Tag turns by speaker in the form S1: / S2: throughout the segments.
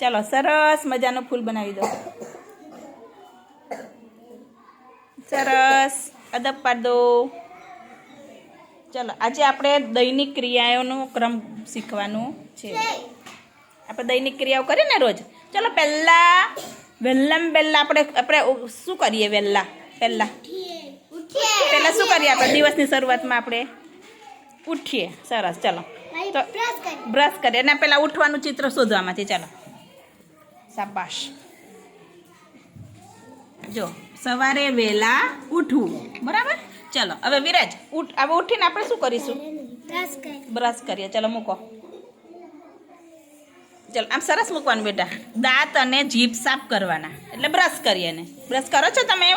S1: ચાલો સરસ મજાનું ફૂલ બનાવી દો. સરસ અદબ પાડ દો. ચલો આજે આપણે દૈનિક ક્રિયાઓનો ક્રમ શીખવાનું છે. આપણે દૈનિક ક્રિયાઓ કરીએ ને રોજ? ચલો પહેલાં વહેલામાં પહેલાં આપણે આપણે શું કરીએ વહેલા? પહેલાં? પહેલાં શું કરીએ આપણે દિવસની શરૂઆતમાં આપણે? ઉઠીએ. સરસ ચલો. તો બ્રશ કરીએ. એના પહેલાં ઉઠવાનું ચિત્ર શોધવામાંથી ચાલો. શાબાશ. જો સવારે વહેલા ઉઠવું. બરાબર? ચલો હવે વિરાજ ઉઠ હવે ઉઠીને આપણે શું કરીશું? બ્રશ કરીએ. ચલો મૂકો. ચલો આમ સરસ મૂકવાનું બેટા. દાંત અને જીભ સાફ કરવાના. એટલે બ્રશ કરીએ ને બ્રશ કરો છો તમે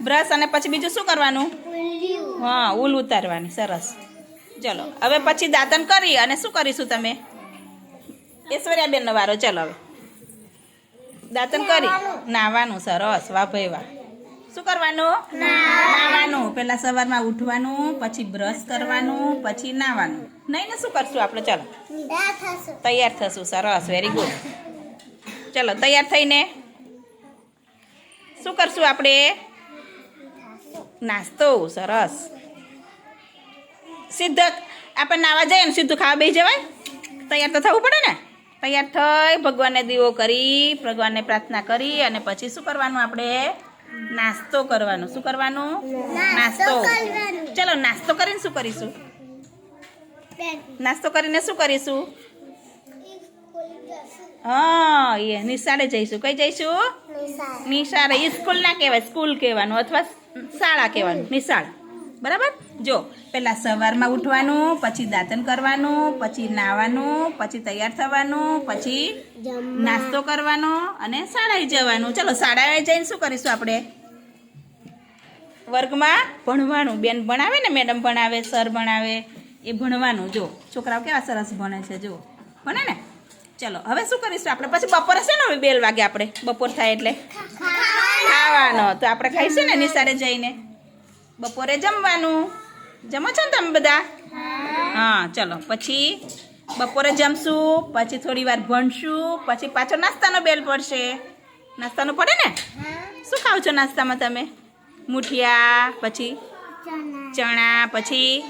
S1: બ્રશ અને પછી બીજું શું કરવાનું? હા ઉલ ઉતારવાની. સરસ. ચલો હવે પછી દાંતન કરી અને શું કરીશું તમે? ઐશ્વર્યાબેનનો વારો. ચલો હવે. દાંતન કરી. નાવાનું સરસ, વાહ ભાઈ વાહ. શું કરવાનું? નાવાનું. પહેલા સવારમાં ઉઠવાનું, પછી બ્રશ કરવાનું, પછી નાવાનું. નહીં ને શું કરશું આપણે? ચાલો. તૈયાર થશું. સરસ વેરી ગુડ ચલો, તૈયાર થઈને શું કરશું આપણે? નાસ્તો. સરસ. સીધા આપણે નાવા જઈએ ને સીધું ખાવા બેસી જવાય? તૈયાર તો થવું પડે ને? તૈયાર થઈ ભગવાનને દીવો કરી ભગવાનને પ્રાર્થના કરી અને પછી શું કરવાનું આપણે? નાસ્તો કરવાનો. શું કરવાનું? નાસ્તો ચલો નાસ્તો કરીને શું કરીશું? નાસ્તો કરીને શું કરીશું? હા એ નિશાળે જઈશું. કઈ જઈશું? નિશાળે. એ સ્કૂલ ના કહેવાય સ્કૂલ કહેવાનું અથવા શાળા કહેવાનું. નિશાળ. બરાબર? જો પહેલાં સવારમાં ઉઠવાનું પછી દાંતન કરવાનું પછી નાવાનું પછી તૈયાર થવાનું પછી નાસ્તો કરવાનો અને શાળાએ જવાનું. ચલો શાળાએ જઈને શું કરીશું આપણે? વર્ગમાં ભણવાનું. બેન ભણાવે ને? મેડમ ભણાવે સર ભણાવે એ ભણવાનું. જો છોકરાઓ કેવા સરસ ભણે છે જો. ભણે ને? ચલો હવે શું કરીશું આપણે? પછી બપોરે છે ને હવે બેલ વાગે આપણે? બપોર થાય એટલે? ખાવાનો. તો આપણે ખાઈશું ને નિશાળે જઈને? બપોરે જમવાનું? જમો છો ને તમે બધા? હા. ચલો. પછી બપોરે જમશું પછી થોડી વાર ભણશું પછી પાછો નાસ્તાનો બેલ પડશે. નાસ્તાનો પડે ને? શું ખાવ છો નાસ્તામાં તમે? મુઠિયા પછી ચણા. પછી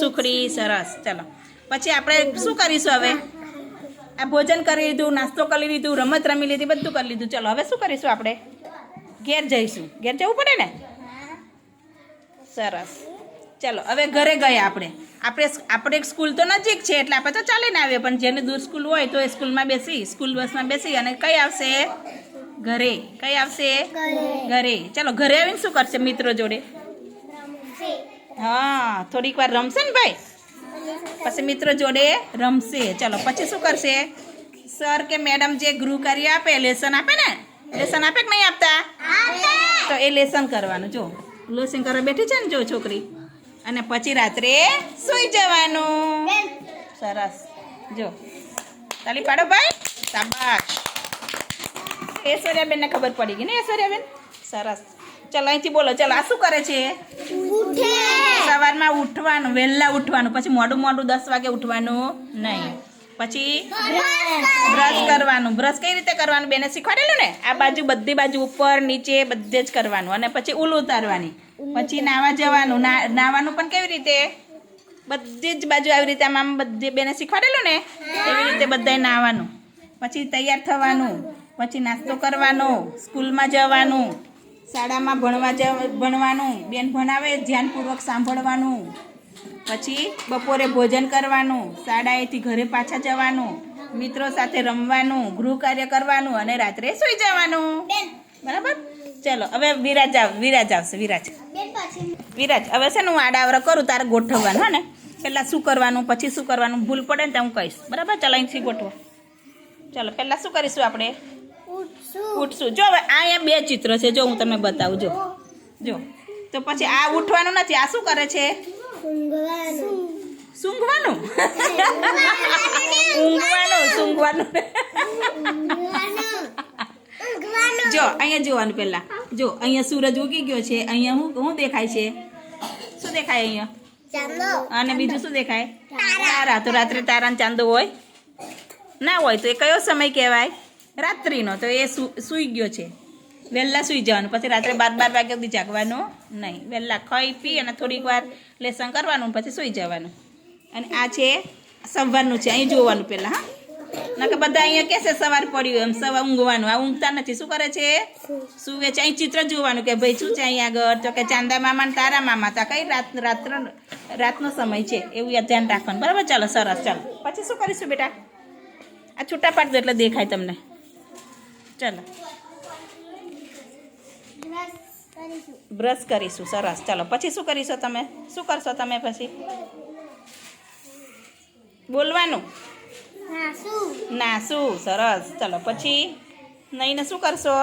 S1: સુખડી સરસ. ચલો. પછી આપણે શું કરીશું હવે? આ ભોજન કરી લીધું નાસ્તો કરી લીધું રમત રમી લીધી બધું કરી લીધું. ચલો હવે શું કરીશું આપણે? ઘેર જઈશું. ઘેર જવું પડે ને? સરસ. ચલો હવે ઘરે ગયા આપણે. આપણે આપણે સ્કૂલ તો નજીક છે એટલે આપણે તો ચાલીને આવીએ પણ જેને દૂર સ્કૂલ હોય તો એ સ્કૂલમાં બેસી સ્કૂલ બસમાં બેસી અને કઈ આવશે? ઘરે. કઈ આવશે? ઘરે. ચલો ઘરે આવીને શું કરશે મિત્રો જોડે? હા થોડીક વાર રમશે ને ભાઈ? પછી મિત્રો જોડે રમશે. ચલો પછી શું કરશે? સર કે મેડમ જે ગૃહ કાર્ય આપે લેસન આપે ને? લેસન આપે કે નહીં આપતા? તો એ લેસન કરવાનું જો. લેસન કરવા બેઠી છે ને જો છોકરી? અને પછી રાત્રે સૂઈ જવાનું. સરસ. જો. તાલી પાડો ભાઈ. શાબાશ. ઐશ્વર્યાબેનને ખબર પડી ગઈ ને ઐશ્વર્યાબેન સરસ. ચલો અહીંથી બોલો. ચલો આ શું કરે છે? સવારમાં ઉઠવાનું વહેલા ઉઠવાનું. પછી મોડું મોડું દસ વાગે ઉઠવાનું. નહીં. પછી બ્રશ કરવાનું. બ્રશ કઈ રીતે કરવાનું? બેને શીખવાડેલું ને? આ બાજુ બધી બાજુ ઉપર નીચે બધે જ કરવાનું. અને પછી ઉલું ઉતારવાની. પછી નાવા જવાનું. નાવાનું પણ કેવી રીતે? બધી જ બાજુ આવી રીતે આમ બધી બેને શીખવાડેલું ને? એવી રીતે બધાય નાવાનું. પછી તૈયાર થવાનું. પછી નાસ્તો કરવાનો. સ્કૂલમાં જવાનું. શાળામાં ભણવા જ ભણવાનું. બેન ભણાવે ધ્યાનપૂર્વક સાંભળવાનું. પછી બપોરે ભોજન કરવાનું શાળાએથી ઘરે પાછા જવાનું મિત્રો સાથે રમવાનું ગૃહ કાર્ય કરવાનું અને રાત્રે સૂઈ જવાનું. બરાબર? ચલો હવે વિરાજ આવ વિરાજ આવશે વિરાજ. વિરાજ હવે છે ને હું આડાવરા કરું તારે ગોઠવવાનું હે ને? પહેલાં શું કરવાનું પછી શું કરવાનું ભૂલ પડે ને તો હું કહીશ. બરાબર? ચાલો અહીંથી ગોઠવો. ચાલો પહેલાં શું કરીશું આપણે? ઉઠશું. જો હવે આ અહીંયા બે ચિત્ર છે જો હું તમને બતાવું જો. જો. તો પછી આ ઉઠવાનું નથી આ શું કરે છે? સૂંઘવાનું. ઊંઘવાનું સૂંઘવાનું. જો અહીંયા જોવાનું પહેલા. જો અહીંયા સૂરજ ઉગી ગયો છે. અહીંયા શું શું દેખાય છે? શું દેખાય અહીંયા? અને બીજું શું દેખાય? તારા. તો રાત્રે તારા ચાંદો હોય? ના હોય તો એ કયો સમય કહેવાય? રાત્રિનો તો એ સૂઈ ગયો છે. વહેલા સૂઈ જવાનું. પછી રાત્રે બાર બાર વાગ્યા સુધી જાગવાનું. નહીં વહેલા ખાઈ પી અને થોડીક વાર લેસન કરવાનું, પછી સૂઈ જવાનું. અને આ છે સવારનું છે. અહીં જોવાનું પહેલાં, હા. નકે બધા અહીંયા કહેશે સવાર પડ્યું એમ, સવાર ઊંઘવાનું. આ ઊંઘતા નથી. શું કરે છે? સુવે છે. અહીં ચિત્ર જોવાનું કે ભાઈ શું છે અહીં આગળ? તો કે ચાંદા મામા ને તારા મામા તા કઈ રાત, રાત્ર, રાતનો સમય છે? એવું યાદ ધ્યાન રાખવાનું. બરાબર? ચાલો, સરસ, ચાલો. પછી શું કરીશું બેટા? આ છૂટા પાડજો એટલે દેખાય તમને. ચાલો. બ્રશ કરીશું, સરસ. ચાલો, પછી શું કરીશો તમે? શું કરશો તમે પછી? બોલવાનું? ના, શું? સરસ. ચાલો, પછી નહીને શું કરશો?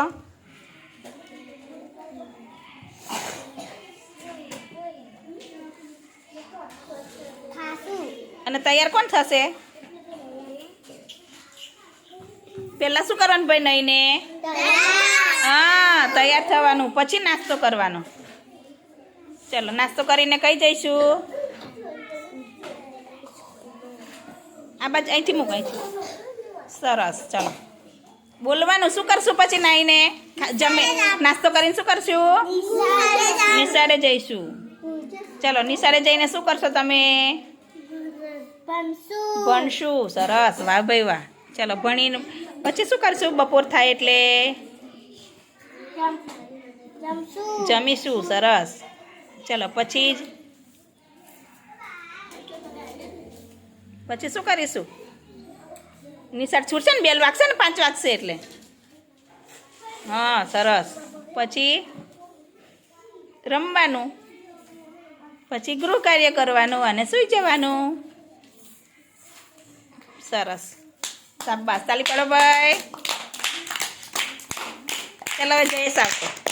S1: અને તૈયાર કોણ થશે? પહેલાં શું કરવાનું ભાઈ નહીને? તૈયાર થવાનું. પછી નાસ્તો કરવાનો. ચાલો, નાસ્તો કરીને કઈ જઈશું? આ બાજુ અહીંથી મૂક, અહીંથી. સરસ, ચાલો. બોલવાનું, શું કરશું પછી નાઈને જમે, નાસ્તો કરીને શું કરશું? નિશાળે જઈશું. ચાલો, નિશાળે જઈને શું કરશો તમે? ભણશું. સરસ, વાહ ભાઈ વાહ. ચાલો, ભણીને પછી શું કરશું? બપોર થાય એટલે? જમીશું, સરસ. ચાલો, પછી જ. પછી શું કરીશું? નિશાળ છૂટશે ને, બેલ વાગશે ને, પાંચ વાગશે એટલે? હા, સરસ. પછી રમવાનું. પછી ગૃહ કાર્ય કરવાનું અને સૂઈ જવાનું. સરસ. શાબાશ. તાલી પડો, ભાઈ. ચાલો હવે જયેશ આવશે